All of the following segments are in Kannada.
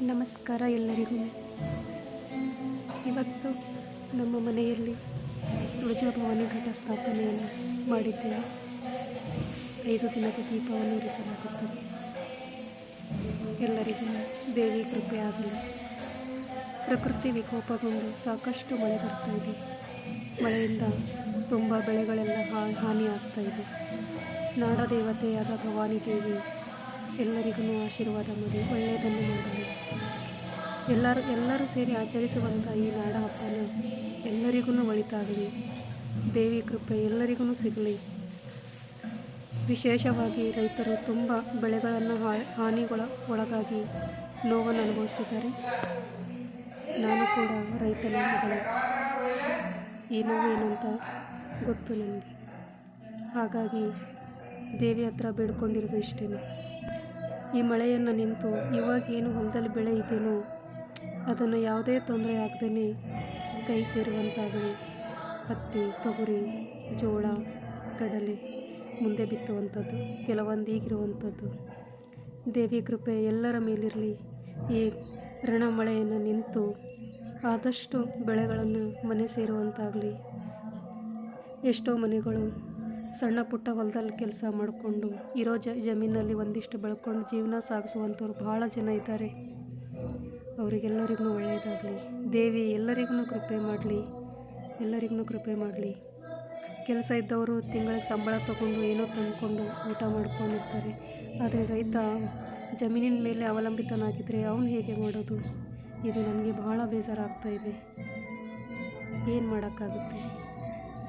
ನಮಸ್ಕಾರ ಎಲ್ಲರಿಗೂ. ಇವತ್ತು ನಮ್ಮ ಮನೆಯಲ್ಲಿ ತುಳಜಾಭವಾನಿ ಘಟ ಸ್ಥಾಪನೆಯನ್ನು ಮಾಡಿದ್ದೇವೆ. ಐದು ದಿನದ ದೀಪವನ್ನು ಉರಿಸಲಾಗುತ್ತದೆ. ಎಲ್ಲರಿಗೂ ದೇವಿ ಕೃಪೆ ಆಗಲಿ. ಪ್ರಕೃತಿ ವಿಕೋಪಗೊಂಡು ಸಾಕಷ್ಟು ಮಳೆ ಬರ್ತಾ ಇದೆ. ಮಳೆಯಿಂದ ತುಂಬ ಬೆಳೆಗಳೆಲ್ಲ ಹಾ ಆಗ್ತಾ ಇದೆ. ನಾಡದೇವತೆಯಾದ ಭವಾನಿ ದೇವಿ ಎಲ್ಲರಿಗೂ ಆಶೀರ್ವಾದ ಮಾಡಿ, ಒಳ್ಳೆಯದನ್ನು ಮಾಡಲಿ. ಎಲ್ಲರೂ ಎಲ್ಲರೂ ಸೇರಿ ಆಚರಿಸುವಂಥ ಈ ನಾಡ ಹಬ್ಬನ ಎಲ್ಲರಿಗೂ ಒಳಿತಾಗಲಿ. ದೇವಿ ಕೃಪೆ ಎಲ್ಲರಿಗೂ ಸಿಗಲಿ. ವಿಶೇಷವಾಗಿ ರೈತರು ತುಂಬ ಬೆಳೆಗಳನ್ನು ಹಾನಿಗೊಳ, ಒಳಗಾಗಿ ನೋವನ್ನು ಅನುಭವಿಸ್ತಿದ್ದಾರೆ ನಾನು ಕೂಡ ರೈತನ ಮಗಳು. ಈ ನೋವು ಏನಂತ ಗೊತ್ತು ನನಗೆ. ಹಾಗಾಗಿ ದೇವಿ ಹತ್ರ ಬೇಡ್ಕೊಂಡಿರೋದು ಇಷ್ಟೇ ಈ ಮಳೆಯನ್ನು ನಿಂತು ಇವಾಗ ಏನು ಹೊಲದಲ್ಲಿ ಬೆಳೆ ಇದೆಯೋ ಅದನ್ನು ಯಾವುದೇ ತೊಂದರೆ ಆಗದೇ ಕೈ ಸೇರುವಂತಾಗಲಿ. ಹತ್ತಿ, ತೊಗರಿ, ಜೋಳ, ಕಡಲೆ ಮುಂದೆ ಬಿತ್ತುವಂಥದ್ದು, ಕೆಲವೊಂದು ಈಗಿರುವಂಥದ್ದು. ದೇವಿ ಕೃಪೆ ಎಲ್ಲರ ಮೇಲಿರಲಿ. ಈ ರಣ ಮಳೆಯನ್ನು ನಿಂತು ಆದಷ್ಟು ಬೆಳೆಗಳನ್ನು ಮನೆ ಸೇರುವಂತಾಗಲಿ. ಎಷ್ಟೋ ಮನೆಗಳು ಸಣ್ಣ ಪುಟ್ಟ ಹೊಲದಲ್ಲಿ ಕೆಲಸ ಮಾಡಿಕೊಂಡು, ಇರೋ ಜ, ಜಮೀನಲ್ಲಿ ಒಂದಿಷ್ಟು ಬೆಳ್ಕೊಂಡು ಜೀವನ ಸಾಗಿಸುವಂಥವ್ರು ಭಾಳ ಜನ ಇದ್ದಾರೆ. ಅವರಿಗೆಲ್ಲರಿಗೂ ಒಳ್ಳೆಯದಾಗಲಿ. ದೇವಿ, ಎಲ್ಲರಿಗೂ ಕೃಪೆ ಮಾಡಲಿ. ಎಲ್ಲರಿಗೂ ಕೃಪೆ ಮಾಡಲಿ. ಕೆಲಸ ಇದ್ದವರು ತಿಂಗಳಿಗೆ ಸಂಬಳ ತಗೊಂಡು ಏನೋ ತಂದ್ಕೊಂಡು ಊಟ ಮಾಡ್ಕೊಂಡಿರ್ತಾರೆ. ಆದರೆ ರೈತ ಜಮೀನಿನ ಮೇಲೆ ಅವಲಂಬಿತನಾಗಿದ್ದರೆ ಅವನು ಹೇಗೆ ಮಾಡೋದು? ಇದು ನನಗೆ ಬಹಳ ಬೇಜಾರಾಗ್ತಾ ಇದೆ. ಏನು ಮಾಡೋಕ್ಕಾಗುತ್ತೆ?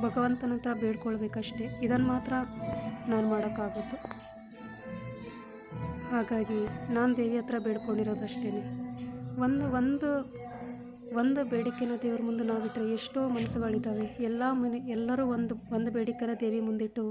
ಭಗವಂತನ ಹತ್ರ ಬೇಡ್ಕೊಳ್ಬೇಕಷ್ಟೇ. ಇದನ್ನು ಮಾತ್ರ ನಾನು ಮಾಡೋಕ್ಕಾಗೋದು. ಹಾಗಾಗಿ ನಾನು ದೇವಿ ಹತ್ರ ಬೇಡ್ಕೊಂಡಿರೋದು ಅಷ್ಟೇ ಒಂದು ಒಂದು ಒಂದು ಬೇಡಿಕೆನ ದೇವ್ರ ಮುಂದೆ ನಾವು ಬಿಟ್ಟರೆ ಎಷ್ಟೋ ಮನಸ್ಸುಗಳಿದ್ದಾವೆ ಎಲ್ಲ ಮನೆ, ಎಲ್ಲರೂ ಒಂದು ಒಂದು ಬೇಡಿಕೆನ ದೇವಿ ಮುಂದಿಟ್ಟು